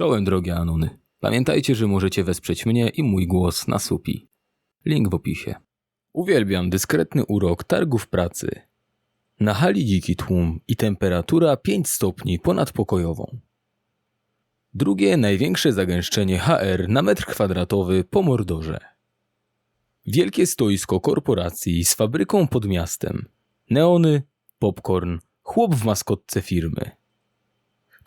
Czołem drogie Anuny. Pamiętajcie, że możecie wesprzeć mnie i mój głos na supi. Link w opisie. Uwielbiam dyskretny urok targów pracy. Na hali dziki tłum i temperatura 5 stopni ponad pokojową. Drugie największe zagęszczenie HR na metr kwadratowy po Mordorze. Wielkie stoisko korporacji z fabryką pod miastem. Neony, popcorn, chłop w maskotce firmy.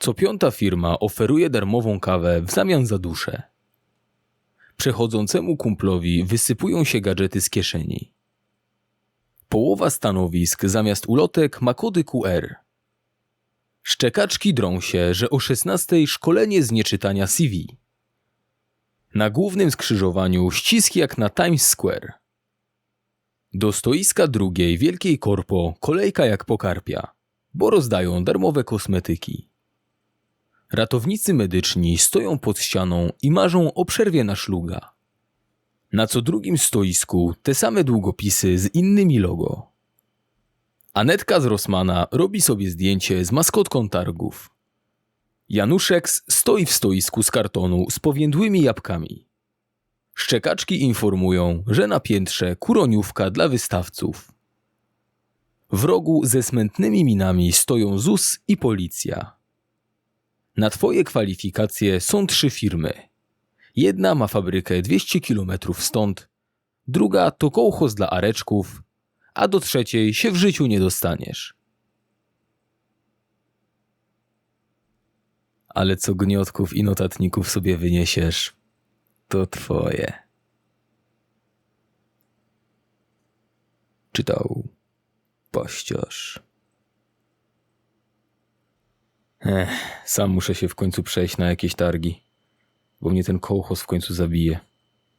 Co piąta firma oferuje darmową kawę w zamian za duszę. Przechodzącemu kumplowi wysypują się gadżety z kieszeni. Połowa stanowisk zamiast ulotek ma kody QR. Szczekaczki drą się, że o 16 szkolenie z nieczytania CV. Na głównym skrzyżowaniu ścisk jak na Times Square. Do stoiska drugiej wielkiej korpo kolejka jak po karpia, bo rozdają darmowe kosmetyki. Ratownicy medyczni stoją pod ścianą i marzą o przerwie na szluga. Na co drugim stoisku te same długopisy z innymi logo. Anetka z Rossmana robi sobie zdjęcie z maskotką targów. Januszek stoi w stoisku z kartonu z powiędłymi jabłkami. Szczekaczki informują, że na piętrze kuroniówka dla wystawców. W rogu ze smętnymi minami stoją ZUS i policja. Na twoje kwalifikacje są trzy firmy. Jedna ma fabrykę 200 km stąd, druga to kołchoz dla areczków, a do trzeciej się w życiu nie dostaniesz. Ale co gniotków i notatników sobie wyniesiesz, to twoje. Czytał pościosz. Ech, sam muszę się w końcu przejść na jakieś targi, bo mnie ten kołchos w końcu zabije.